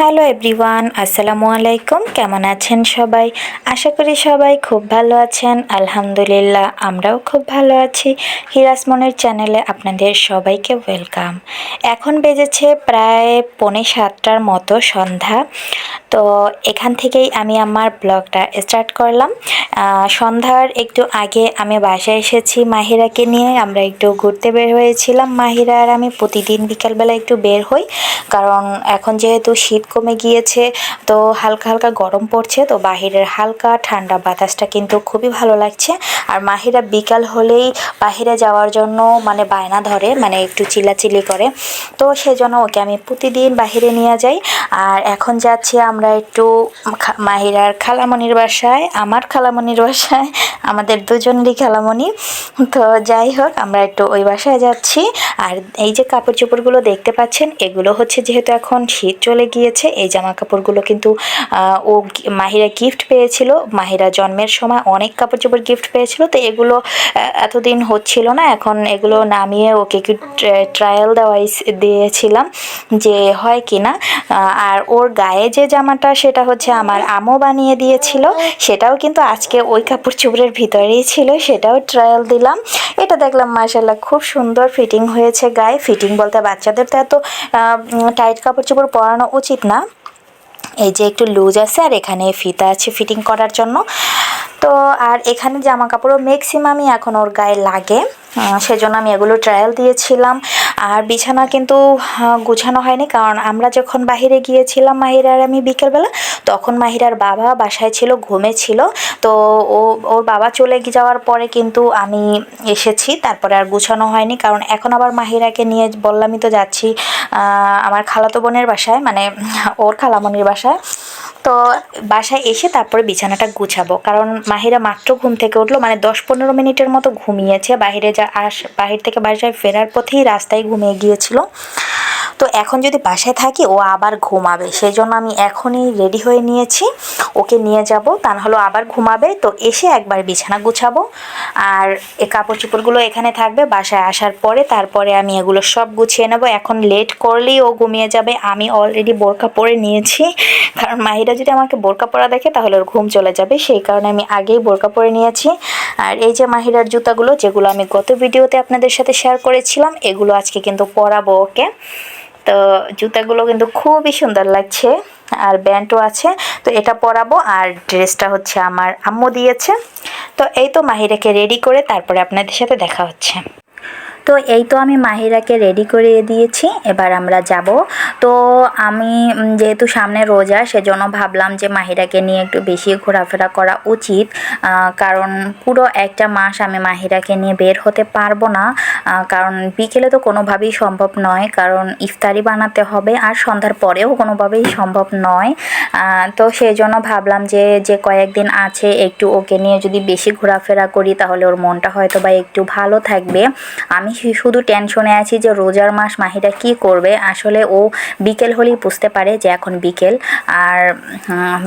Hello everyone, আসসালামু আলাইকুম। কেমন আছেন সবাই? আশা করি সবাই খুব ভালো আছেন। আলহামদুলিল্লাহ, আমরাও খুব ভালো আছি। হিরাসমনের চ্যানেলে আপনাদের সবাইকে ওয়েলকাম। এখন বেজেছে প্রায় পৌনে সাতটার মতো সন্ধ্যা। তো এখান থেকেই আমি আমার ব্লগটা স্টার্ট করলাম। সন্ধ্যার একটু আগে আমি বাসায় এসেছি মাহিরাকে নিয়ে। আমরা একটু ঘুরতে বের হয়েছিলাম মাহিরা আর আমি। প্রতিদিন বিকালবেলা একটু বের হই, কারণ এখন যেহেতু শীত কমে গিয়েছে, তো হালকা হালকা গরম পড়ছে, তো বাহিরের হালকা ঠান্ডা বাতাসটা কিন্তু খুবই ভালো লাগছে। আর মাহিরা বিকাল হলেই বাহিরে যাওয়ার জন্য মানে বায়না ধরে মানে একটু চিল্লাচিল্লি করে। তো সেজন্য ওকে আমি প্রতিদিন বাহিরে নিয়ে যাই। আর এখন যাচ্ছি আমরা একটু খা- মাহিরার খালামণির বাসায়, আমার খালামণির বাসায়, আমাদের দুজনেরই খালামণি। তো যাই হোক, আমরা একটু ওই বাসায় যাচ্ছি। আর এই যে কাপড় চোপড়গুলো দেখতে পাচ্ছেন, এগুলো হচ্ছে যেহেতু এখন শীত চলে গিয়েছে, এই জামা কাপড়গুলো কিন্তু ও মাহিরা গিফট পেয়েছিল। মাহিরা জন্মের সময় অনেক কাপড় চোপড় গিফট পেয়েছিল, তো এগুলো এতদিন হচ্ছিল না। এখন এগুলো নামিয়ে ওকে একটু ট্রায়াল দেওয়াই দিয়েছিলাম যে হয় কি না আর ওর গায়ে যে জামাটা সেটা হচ্ছে আমার আমও বানিয়ে দিয়েছিল। সেটাও কিন্তু আজকে ওই কাপড় চোপড়ের ভিতরেই ছিল, সেটাও ট্রায়াল দিলাম। এটা দেখলাম মার্শাল্লাহ খুব সুন্দর ফিটিং হয়েছে গায়ে। ফিটিং বলতে বাচ্চাদের তো এত টাইট কাপড় চোপড় পরানো উচিত না। এই যে একটু লুজ আছে আর এখানে ফিতা আছে ফিটিং করার জন্য। তো আর এখানে জামা কাপড়ও ম্যাক্সিমামই এখন ওর গায়ে লাগে। সেজন্য আমি এগুলো ট্রায়াল দিয়েছিলাম। আর বিছানা কিন্তু গুছানো হয়নি। কারণ আমরা যখন বাইরে গিয়েছিলাম মাহিরার আমি বিকেলবেলা, তখন মাহিরার বাবা বাসায় ছিল ঘুমেছিল তো ও, ওর বাবা চলে যাওয়ার পরে কিন্তু আমি এসেছি। তারপরে আর গুছানো হয়নি। কারণ এখন আবার মাহিরাকে নিয়ে বললামই তো যাচ্ছি আমার খালাতো বোনের বাসায় মানে ওর খালামনির বাসায়। তো বাসায় এসে তারপরে বিছানাটা গুছাবো। কারণ মাহিরা মাত্র ঘুম থেকে উঠল মানে দশ পনেরো মিনিটের মতো ঘুমিয়েছে। বাইরে যা আস, বাহির থেকে বাসায় ফেরার পথেই রাস্তায় ঘুমিয়ে গিয়েছিল। তো এখন যদি বাসায় থাকি, ও আবার ঘুমাবে। সেই জন্য আমি এখনই রেডি হয়ে নিয়েছি। ওকে নিয়ে যাব। তা নাহলে ও আবার ঘুমাবে। তো এসে একবার বিছানা গুছাবো। আর এ কাপড় চোপড়গুলো এখানে থাকবে। বাসায় আসার পরে তারপরে আমি এগুলো সব গুছিয়ে নেব। এখন লেট করলেই ও ঘুমিয়ে যাবে। আমি অলরেডি বোরকা পরে নিয়েছি। কারণ মাহিরা যদি আমাকে বোরকা পরা দেখে, তাহলে ওর ঘুম চলে যাবে। সেই কারণে আমি আগেই বোরকা পরে নিয়েছি। আর এই যে মাহিরার জুতাগুলো, যেগুলো আমি গত ভিডিওতে আপনাদের সাথে শেয়ার করেছিলাম, এগুলো আজকে কিন্তু পরাবো ওকে। তো জুতাগুলো কিন্তু খুবই সুন্দর লাগছে আর ব্যান্ডও আছে। তো এটা পরাবো আর ড্রেসটা হচ্ছে আমার আম্মু দিয়েছে। তো এই তো মাহিরাকে রেডি করে তারপরে আপনাদের সাথে দেখা হচ্ছে। তো এই তো আমি মাহিরাকে রেডি করে দিয়েছি, এবার আমরা যাব। তো আমি যেহেতু সামনে রোজা, সেজন্য ভাবলাম যে মাহিরাকে নিয়ে একটু বেশি ঘোরাফেরা করা উচিত কারণ পুরো একটা মাস আমি মাহিরাকে নিয়ে বের হতে পারব না কারণ বিকেলে তো কোনোভাবেই সম্ভব নয়, কারণ ইফতারি বানাতে হবে আর সন্ধ্যার পরেও কোনোভাবেই সম্ভব নয়। তো সেই জন্য ভাবলাম যে যে কয়েকদিন আছে, একটু ওকে নিয়ে যদি বেশি ঘোরাফেরা করি, তাহলে ওর মনটা হয়তো বা একটু ভালো থাকবে। আমি শুধু টেনশনে আছি যে রোজার মাস মাহিরা কি করবে। আসলে ও বিকেল হলেই বুঝতে পারে যে এখন বিকেল। আর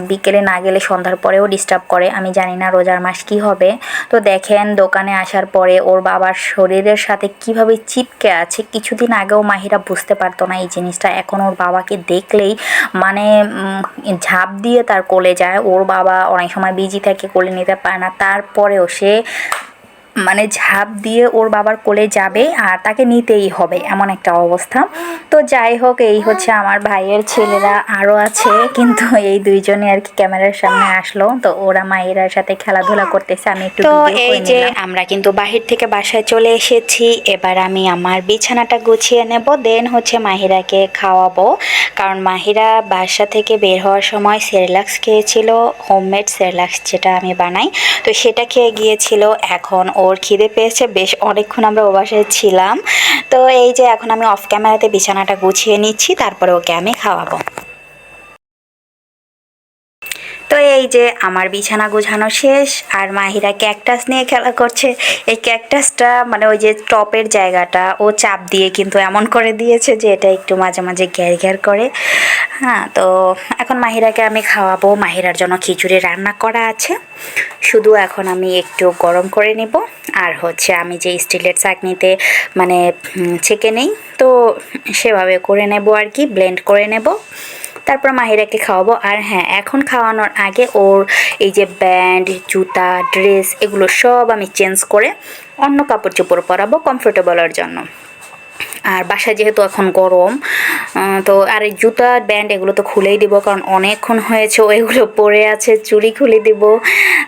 বিকেলে না গেলে সন্ধ্যার পরেও ডিস্টার্ব করে। আমি জানি না রোজার মাস কি হবে। তো দেখেন, দোকানে আসার পরে ওর বাবার শরীরের সাথে কীভাবে চিপকে আছে, কিছুদিন আগেও মাহিরা বুঝতে পারতো না এই জিনিসটা। এখন ওর বাবাকে দেখলেই মানে ঝাঁপ দিয়ে তার কোলে যায়। ওর বাবা অনেক সময় বিজি থাকে, কোলে নিতে পারে না। তারপরেও সে মানে ঝাঁপ দিয়ে ওর বাবার কোলে যাবে আর তাকে নিতেই হবে এমন একটা অবস্থা। তো যাই হোক এই হচ্ছে আমার ভাইয়ের ছেলেরা আরও আছে কিন্তু এই দুইজনে আর কি ক্যামেরার সামনে আসলো। তো ওরা মায়েরার সাথে খেলাধুলা করতেছে আমি একটু তো এই যে আমরা কিন্তু বাহির থেকে বাসায় চলে এসেছি এবার আমি আমার বিছানাটা গুছিয়ে নেব দেন হচ্ছে মাহিরাকে খাওয়াবো। কারণ মাহিরা বাসা থেকে বের হওয়ার সময় সেরেলাক্স খেয়েছিল হোমমেড সেরেলাক্স যেটা আমি বানাই তো সেটা খেয়ে গিয়েছিল এখন ওর খিদে পেয়েছে, বেশ অনেকক্ষণ আমরা ও বাসায় ছিলাম। তো এই যে এখন আমি অফ ক্যামেরাতে বিছানাটা গুছিয়ে নিচ্ছি, তারপরে ওকে আমি খাওয়াবো। তো এই যে আমার বিছানা গোছানো শেষ, আর মাহিরা ক্যাকটাস নিয়ে খেলা করছে। এই ক্যাকটাসটা মানে ওই যে টপের জায়গাটা, ও চাপ দিয়ে কিন্তু এমন করে দিয়েছে যে এটা একটু মাঝে মাঝে ঘ্যার ঘ্যার করে। হ্যাঁ তো এখন মাহিরাকে আমি খাওয়াবো। মাহিরার জন্য খিচুড়ি রান্না করা আছে। শুধু এখন আমি একটু গরম করে নেব। আর হচ্ছে আমি যে স্টিলের চাকনিতে মানে ছেঁকে নেই, তো সেভাবে করে নেব আর কি ব্লেন্ড করে নেব। তারপর মাহিরাকে খাওয়াবো। আর হ্যাঁ এখন খাওয়ানোর আগে ওর এই যে ব্যান্ড জুতা ড্রেস এগুলো সব আমি চেঞ্জ করে অন্য কাপড় চোপড় পরাবো কমফোর্টেবলের জন্য। আর বাসায় যেহেতু এখন গরম তো আর এই জুতা ব্যান্ড এগুলো তো খুলেই দিব, কারণ অনেকক্ষণ হয়েছে এগুলো পরে আছে, চুড়ি খুলে দিব,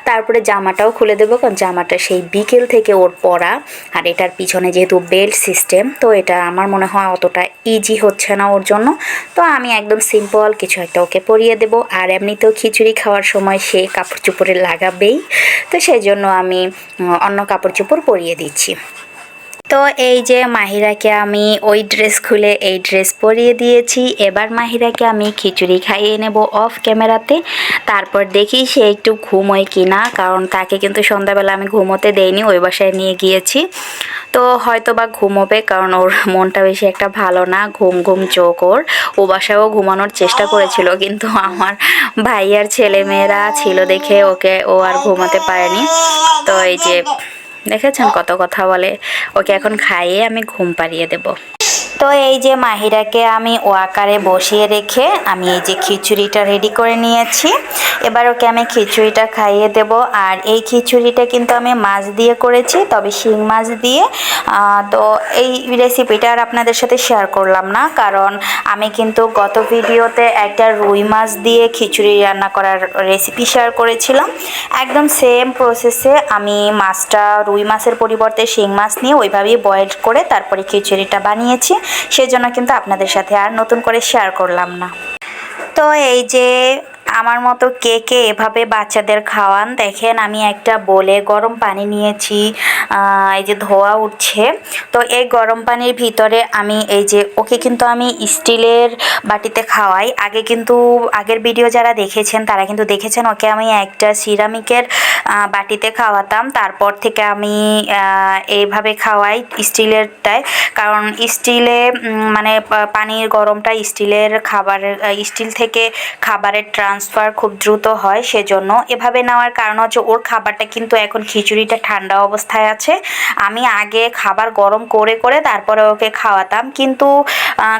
তারপরে জামাটাও খুলে দেবো, কারণ জামাটা সেই বিকেল থেকে ওর পরা, আর এটার পিছনে যেহেতু বেল্ট সিস্টেম, তো এটা আমার মনে হয় অতটা ইজি হচ্ছে না ওর জন্য, তো আমি একদম সিম্পল কিছু একটা ওকে পরিয়ে দেবো, আর এমনিতেও খিচুড়ি খাওয়ার সময় সে কাপড় চোপড়ে লাগাবেই, তো সেই জন্য আমি অন্য কাপড় চোপড় পরিয়ে দিচ্ছি। তো এই যে মাহিরাকে আমি ওই ড্রেস খুলে এই ড্রেস পরিয়ে দিয়েছি। এবার মাহিরাকে আমি খিচুড়ি খাইয়ে নেব অফ ক্যামেরাতে তারপর দেখি সে একটু ঘুমোয় কি না কারণ তাকে কিন্তু সন্ধ্যাবেলা আমি ঘুমোতে দেইনি, ওই বাসায় নিয়ে গিয়েছি। তো হয়তো বা ঘুমোবে, কারণ ওর মনটা বেশি একটা ভালো না, ঘুম ঘুম চোখ ওর। ও বাসায়ও ঘুমানোর চেষ্টা করেছিল, কিন্তু আমার ভাইয়ার ছেলে মেয়েরা ছিল দেখে ওকে ও আর ঘুমাতে পারেনি। তো এই যে দেখেছেন কত কথা বলে? ওকে এখন খাইয়ে আমি ঘুম পাড়িয়ে দেব। তো এই যে মাহিরাকে আমি ও আকারে বসিয়ে রেখে আমি এই যে খিচুড়িটা রেডি করে নিয়েছি। এবার ওকে আমি খিচুড়িটা খাইয়ে দেব। আর এই খিচুড়িটা কিন্তু আমি মাছ দিয়ে করেছি, তবে শিং মাছ দিয়ে। তো এই রেসিপিটা আর আপনাদের সাথে শেয়ার করলাম না, কারণ আমি কিন্তু গত ভিডিওতে একটা রুই মাছ দিয়ে খিচুড়ি রান্না করার রেসিপি শেয়ার করেছিলাম। একদম সেম প্রসেসে আমি মাছটা, রুই মাছের পরিবর্তে শিং মাছ নিয়ে ওইভাবেই বয়েল করে তারপরে খিচুড়িটা বানিয়েছি। সেজন্য কিন্তু আপনাদের সাথে আর নতুন করে শেয়ার করলাম না। তো এই যে আমার মতো কে কে এভাবে বাচ্চাদের খাওয়ান, দেখেন আমি একটা বলে গরম পানি নিয়েছি এই যে ধোয়া উঠছে। তো এই গরম পানির ভিতরে আমি এই যে ওকে কিন্তু আমি স্টিলের বাটিতে খাওয়াই। আগে কিন্তু আগের ভিডিও যারা দেখেছেন, তারা কিন্তু দেখেছেন ওকে আমি একটা সিরামিকের বাটিতে খাওয়াতাম। তারপর থেকে আমি এইভাবে খাওয়াই স্টিলেরটায়। কারণ স্টিলে মানে পানির গরমটা স্টিলের খাবারের স্টিল থেকে খাবারের ট্রান্সফার খুব দ্রুত হয় সেজন্য। এভাবে নেওয়ার কারণ হচ্ছে ওর খাবারটা কিন্তু এখন খিচুড়িটা ঠান্ডা অবস্থায় আছে। আমি আগে খাবার গরম করে করে তারপরে ওকে খাওয়াতাম। কিন্তু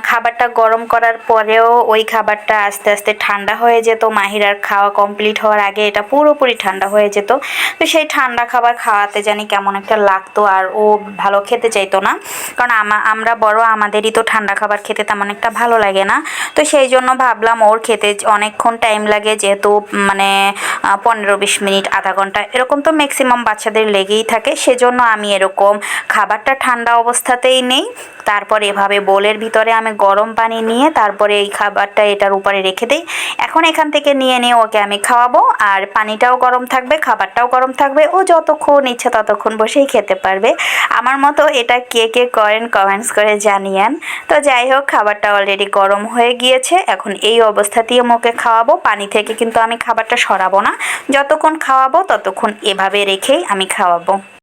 খাবারটা গরম করার পরেও ওই খাবারটা আস্তে আস্তে ঠান্ডা হয়ে যেত। মাহিরার খাওয়া কমপ্লিট হওয়ার আগে এটা পুরোপুরি ঠান্ডা হয়ে যেত। তো সেই ঠান্ডা খাবার খাওয়াতে জানি কেমন একটা লাগতো আর ও ভালো খেতে চাইতো না। কারণ আমরা বড়, আমাদেরই তো ঠান্ডা খাবার খেতে তেমন একটা ভালো লাগে না। তো সেই জন্য ভাবলাম ওর খেতে অনেকক্ষণ টাইম লাগে যেহেতু মানে পনেরো বিশ মিনিট, আধা ঘণ্টা, এরকম তো ম্যাক্সিমাম বাচ্চাদের লেগেই থাকে। সেজন্য আমি এরকম খাবারটা ঠান্ডা অবস্থাতেই নেই। তারপর এভাবে বোলের ভিতরে আমি গরম পানি নিয়ে তারপরে এই খাবারটা এটার উপরে রেখে দিই। এখন এখান থেকে নিয়ে নিয়ে ওকে আমি খাওয়াবো আর পানিটাও গরম থাকবে খাবারটাও গরম থাকবে ও যতক্ষণ ইচ্ছে ততক্ষণ বসেই খেতে পারবে। আমার মতো এটা কে কে করেন কমেন্টস করে জানিয়েন। তো যাই হোক, খাবারটা অলরেডি গরম হয়ে গিয়েছে। এখন এই অবস্থাতেই ওকে খাওয়াবো। পানি থেকে কিন্তু আমি খাবারটা সরাবো না। যতক্ষণ খাওয়াবো ততক্ষণ এভাবে রেখেই আমি খাওয়াবো।